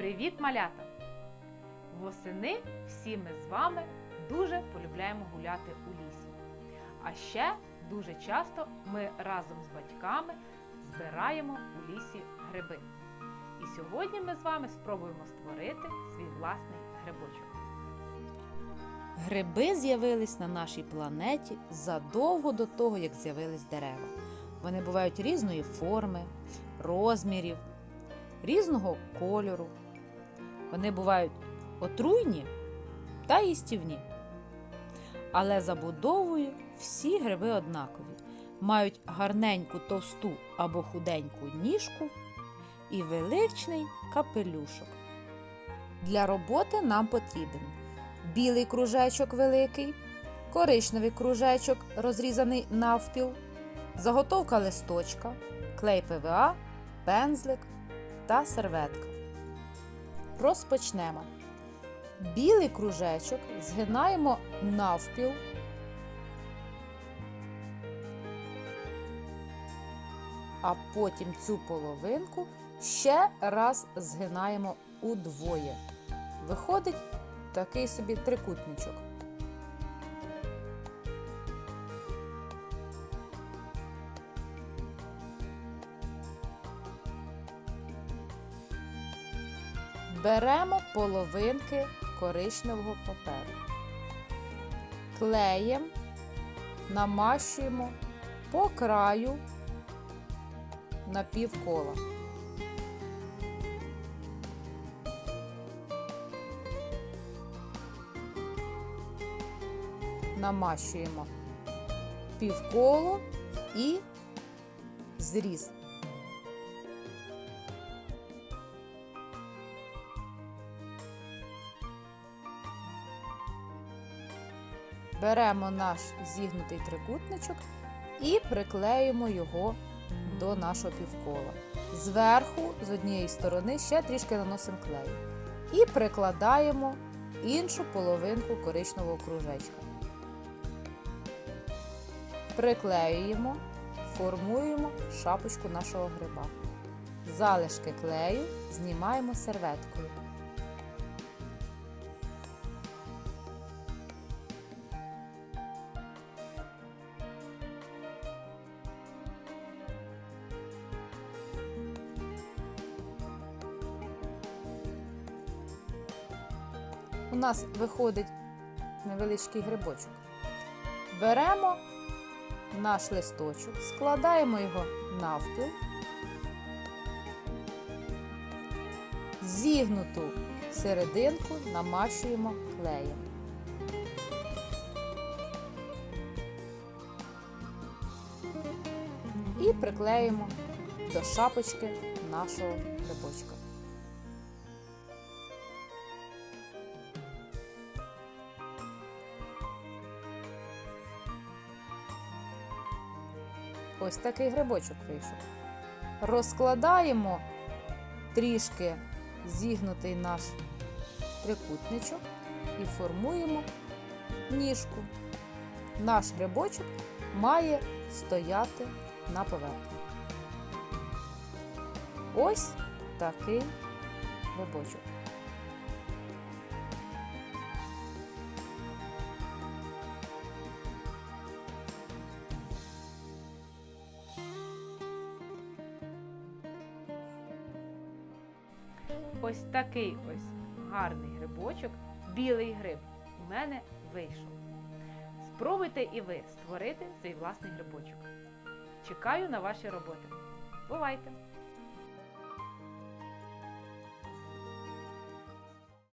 Привіт, малята! Восени всі ми з вами дуже полюбляємо гуляти у лісі. А ще дуже часто ми разом з батьками збираємо у лісі гриби. І сьогодні ми з вами спробуємо створити свій власний грибочок. Гриби з'явились на нашій планеті задовго до того, як з'явились дерева. Вони бувають різної форми, розмірів, різного кольору. Вони бувають отруйні та їстівні. Але забудовою всі гриби однакові. Мають гарненьку товсту або худеньку ніжку і величний капелюшок. Для роботи нам потрібен білий кружечок великий, коричневий кружечок, розрізаний навпіл, заготовка листочка, клей ПВА, пензлик та серветка. Розпочнемо. Білий кружечок згинаємо навпіл. А потім цю половинку ще раз згинаємо удвоє. Виходить такий собі трикутничок. Беремо половинки коричневого паперу. Клеєм намащуємо по краю на півкола. намащуємо півколо і зріз. Беремо наш зігнутий трикутничок і приклеїмо його до нашого півкола. Зверху, з однієї сторони, ще трішки наносимо клею. І прикладаємо іншу половинку коричневого кружечка. Приклеюємо, формуємо шапочку нашого гриба. Залишки клею знімаємо серветкою. У нас виходить невеличкий грибочок. Беремо наш листочок, складаємо його навпіл, зігнуту серединку намащуємо клеєм. І приклеїмо до шапочки нашого грибочка. Ось такий грибочок вийшов. Розкладаємо трішки зігнутий наш трикутничок і формуємо ніжку. Наш грибочок має стояти на поверхні. Ось такий грибочок. Ось такий ось гарний грибочок, білий гриб, у мене вийшов. Спробуйте і ви створити цей власний грибочок. Чекаю на ваші роботи. Бувайте!